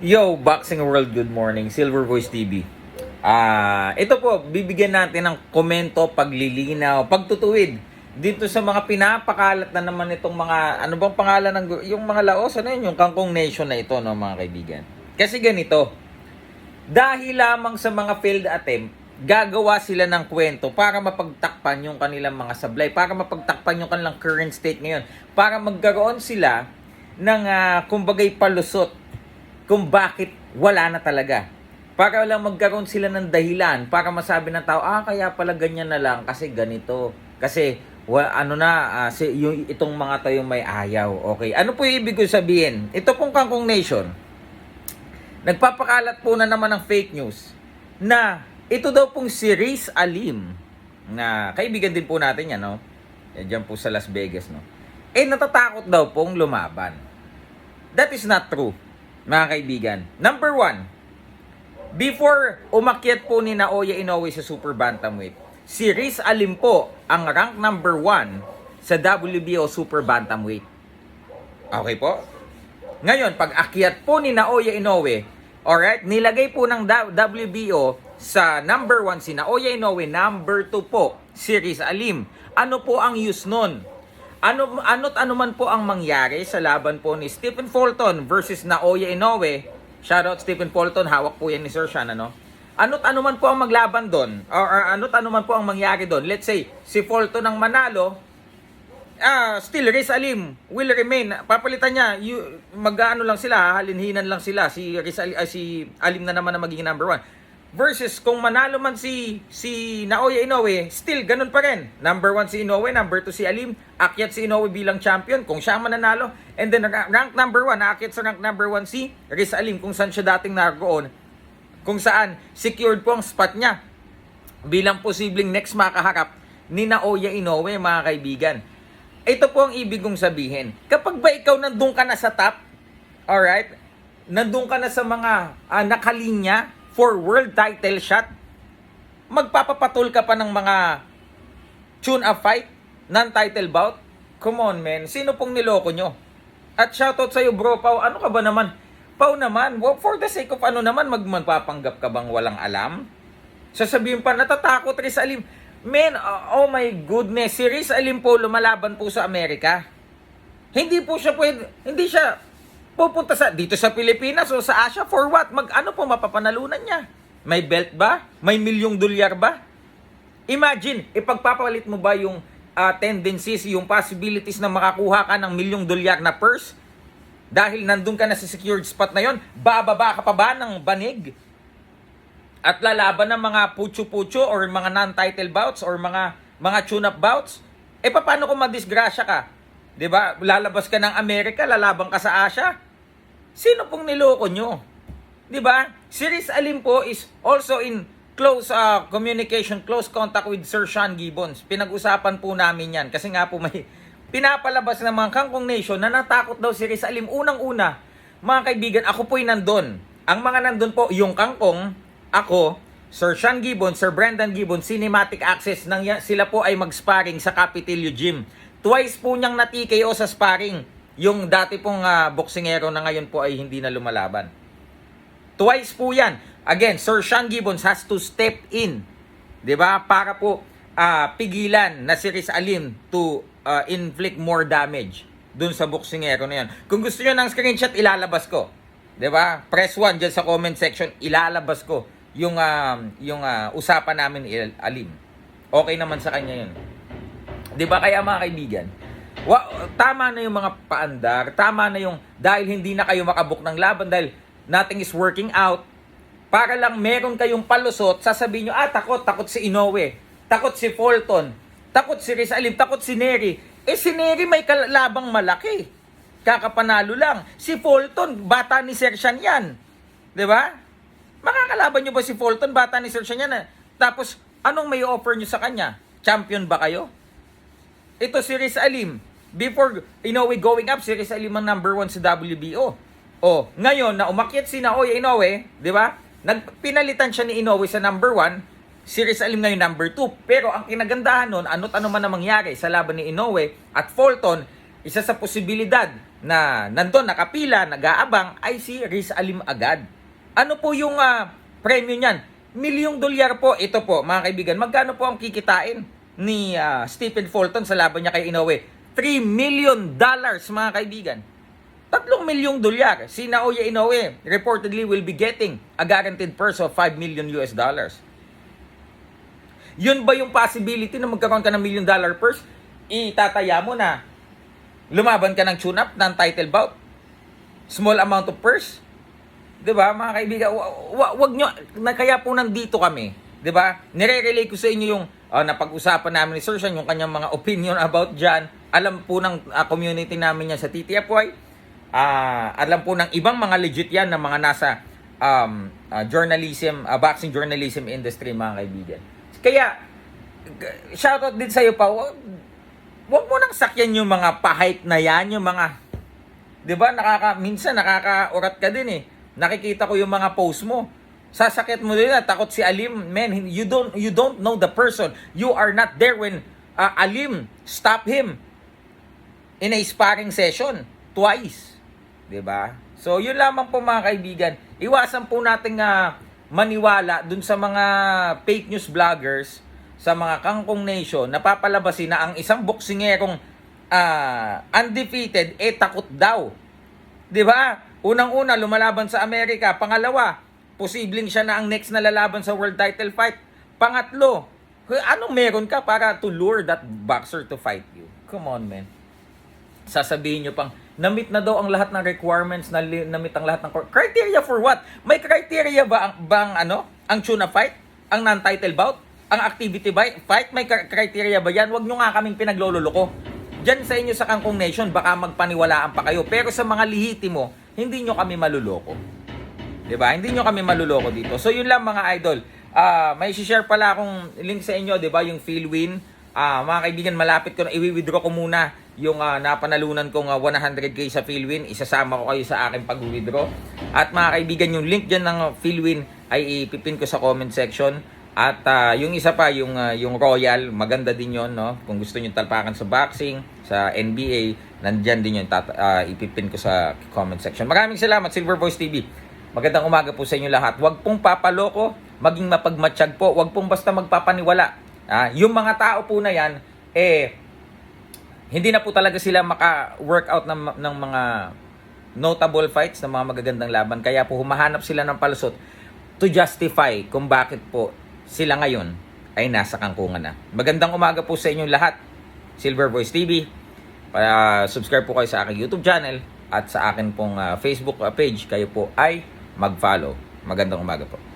Yo, Boxing World, good morning. Silver Voice TV. Ah, ito po, bibigyan natin ng komento, paglilinaw, pagtutuwid dito sa mga pinapakalat na naman itong mga ano bang pangalan ng yung mga laos ano yun, yung Kangkong Nation na ito no mga kaibigan. Kasi ganito, dahil lamang sa mga failed attempt, gagawa sila ng kwento para mapagtakpan yung kanilang mga sablay, para mapagtakpan yung kanilang current state ngayon, para magkaroon sila ng uh, kumbagay palusot kung bakit wala na talaga. Para lang magkaroon sila ng dahilan para masabi ng tao, ah, kaya pala ganyan na lang kasi ganito. Kasi, wa, ano na, ah, si, yung, itong mga tayo may ayaw. Okay, ano po yung ibig ko sabihin? Ito pong Kangkong Nation, nagpapakalat po na naman ng fake news na ito daw pong si Riz Alim, na kaibigan din po natin yan, no? Yan dyan po sa Las Vegas, no? Eh, natatakot daw pong lumaban. That is not true, mga kaibigan. Number one, before umakyat po ni Naoya Inoue sa Super Bantamweight, si Riz Alim po ang rank number one sa WBO Super Bantamweight. Okay po? Ngayon, pag akyat po ni Naoya Inoue, alright, nilagay po ng WBO sa number 1 si Naoya Inoue, number 2 po si Riz Alim. Ano po ang use nun? Ano ano't ano man po ang mangyari sa laban po ni Stephen Fulton versus Naoya Inoue. Shoutout Stephen Fulton, hawak po yan ni Sir Sean, ano? Ano't ano man po ang maglaban doon, or, or ano't ano man po ang mangyari doon. Let's say, si Fulton ang manalo, ah, still Riz Alim will remain. Papalitan niya, you, mag-ano lang sila, halinhinan lang sila. Si Riz Alim, ah, si Alim na naman na magiging number one. Versus kung manalo man si si Naoya Inoue, still ganun pa rin. Number one si Inoue, number two si Alim, akyat si Inoue bilang champion kung siya mananalo. And then ra- rank number one, aakyat sa rank number one si Riz Alim kung saan siya dating naroon. Kung saan secured po ang spot niya bilang posibleng next makaharap ni Naoya Inoue, mga kaibigan. Ito po ang ibig kong sabihin. Kapag ba ikaw nandun ka na sa top, alright, nandun ka na sa mga ah, nakalinya for world title shot, magpapapatul ka pa ng mga tune-up fight, non-title bout? Come on, man. Sino pong niloko nyo? At shoutout sa'yo, bro, Pau. Ano ka ba naman? Pau naman, wa- for the sake of ano naman, mag magpapanggap ka bang walang alam? Sasabihin pa, natatakot Riz Alim. Man, uh, oh my goodness, si Riz Alim po lumalaban po sa Amerika. Hindi po siya pwede, hindi siya pupunta sa dito sa Pilipinas o sa Asia for what? Mag ano po mapapanalunan niya? May belt ba? May milyong dolyar ba? Imagine, ipagpapalit mo ba yung ah, tendencies, yung possibilities na makakuha ka ng milyong dolyar na purse? Dahil nandun ka na sa secured spot na yon, bababa ka pa ba ng banig? At lalaban ng mga pucho-pucho or mga non-title bouts or mga mga tune-up bouts? Eh paano kung madisgrasya ka? 'Di ba? Lalabas ka ng Amerika, lalaban ka sa Asia? Sino pong niloko nyo? 'Di ba? Si Riz Alim po is also in close uh, communication, close contact with Sir Sean Gibbons. Pinag-usapan po namin 'yan kasi nga po may pinapalabas ng mga Kangkong Nation na natakot daw si Riz Alim. Unang-una, mga kaibigan, ako po'y nandun. Ang mga nandun po, yung Kangkong, ako, Sir Sean Gibbons, Sir Brendan Gibbons, Cinematic Access, nang sila po ay mag-sparring sa Capitelio Gym. Twice po niyang na-TKO sa sparring. Yung dati pong ah, boksingero na ngayon po ay hindi na lumalaban. Twice po yan. Again, Sir Sean Gibbons has to step in. 'Di ba? Para po ah, pigilan na si Riz Alim to ah, inflict more damage dun sa boksingero na yan. Kung gusto niyo ng screenshot, ilalabas ko. 'Di ba? Press 1 diyan sa comment section, ilalabas ko yung ah, yung ah, usapan namin Alim. Okay naman sa kanya 'yun. 'Di ba kaya mga kaibigan? Wa, tama na yung mga paandar, tama na yung dahil hindi na kayo makabuk ng laban dahil nothing is working out. Para lang meron kayong palusot, sasabihin nyo, ah, takot, takot si Inoue, takot si Fulton, takot si Riz Alim, takot si Neri. Eh, si Neri may kalabang malaki. Kakapanalo lang. Si Fulton, bata ni Sershan yan. 'Di ba? Makakalaban nyo ba si Fulton, bata ni Sershan yan? eh? Tapos, anong may offer nyo sa kanya? Champion ba kayo? Ito si Riz Alim. Before Inoue going up, si Riz Alim ang number one sa WBO. Oh, ngayon na umakyat si Naoya Inoue, di ba? Nagpinalitan siya ni Inoue sa number one, si Riz Alim ngayon number two. Pero ang kinagandahan nun, ano't ano man ang mangyari sa laban ni Inoue at Fulton, isa sa posibilidad na nandun, nakapila, nag-aabang, ay si Riz Alim agad. Ano po yung ah, premyo niyan? Milyong dolyar po. Ito po, mga kaibigan, magkano po ang kikitain ni ah, Stephen Fulton sa laban niya kay Inoue? 3 million dollars, mga kaibigan. Tatlong milyong dolyar. Si Naoya Inoue reportedly will be getting a guaranteed purse of 5 million US dollars. Yun ba yung possibility na magkaroon ka ng million dollar purse? Itataya mo na lumaban ka ng tune-up ng title bout. Small amount of purse. 'Di ba, mga kaibigan, wa- wa- wag nyo kaya po nandito kami, 'di ba? Nire-relay ko sa inyo yung ah, napag-usapan namin ni Sir Sean, yung kanyang mga opinion about diyan. Alam po ng ah, community namin yan sa TTFY. Ah, alam po ng ibang mga legit yan na mga nasa um, ah, journalism, ah, boxing journalism industry, mga kaibigan. Kaya, shoutout din sa'yo pa, wag, mo nang sakyan yung mga pa-hype na yan, yung mga, di ba, nakaka, minsan nakaka-urat ka din eh. Nakikita ko yung mga post mo. Sasakit mo na, takot si Alim, man, you don't, you don't know the person. You are not there when ah, Alim stop him in a sparring session twice. 'Di ba? So, yun lamang po mga kaibigan. Iwasan po nating ah, maniwala dun sa mga fake news vloggers sa mga kangkong nation na papalabasin na ang isang boksingerong ah, undefeated eh takot daw. 'Di ba? Unang-una lumalaban sa Amerika, pangalawa, posibleng siya na ang next na lalaban sa world title fight. Pangatlo, anong meron ka para to lure that boxer to fight you? Come on, man sasabihin nyo pang, namit na daw ang lahat ng requirements, na namit ang lahat ng criteria for what? May criteria ba ang, bang ano? Ang tuna fight? Ang non-title bout? Ang activity bi- fight? May criteria ba yan? Huwag nyo nga kaming pinaglololoko. Diyan sa inyo sa Kangkong Nation, baka magpaniwalaan pa kayo. Pero sa mga lihitimo, hindi nyo kami maluloko. 'Di ba? Hindi nyo kami maluloko dito. So yun lang mga idol. Ah, may share pala akong link sa inyo, 'di ba, yung Philwin. Ah, mga kaibigan, malapit ko na i-withdraw ko muna yung ah, napanalunan kong ah, 100k sa Philwin. Isasama ko kayo sa aking pag-withdraw. At mga kaibigan, yung link diyan ng Philwin ay ipipin ko sa comment section. At ah, yung isa pa, yung ah, yung Royal, maganda din 'yon, no? Kung gusto niyo talpakan sa boxing, sa NBA, nandiyan din 'yon tat- ah, ipipin ko sa comment section. Maraming salamat Silver Voice TV. Magandang umaga po sa inyo lahat. Huwag pong papaloko, maging mapagmatsyag po. Huwag pong basta magpapaniwala. Ah, yung mga tao po na yan, eh, hindi na po talaga sila maka-workout ng, ng mga notable fights, ng mga magagandang laban. Kaya po humahanap sila ng palusot to justify kung bakit po sila ngayon ay nasa kangkungan na. Magandang umaga po sa inyong lahat. Silver Voice TV. Para subscribe po kayo sa aking YouTube channel at sa akin pong ah, Facebook ah, page. Kayo po ay mag-follow. Magandang umaga po.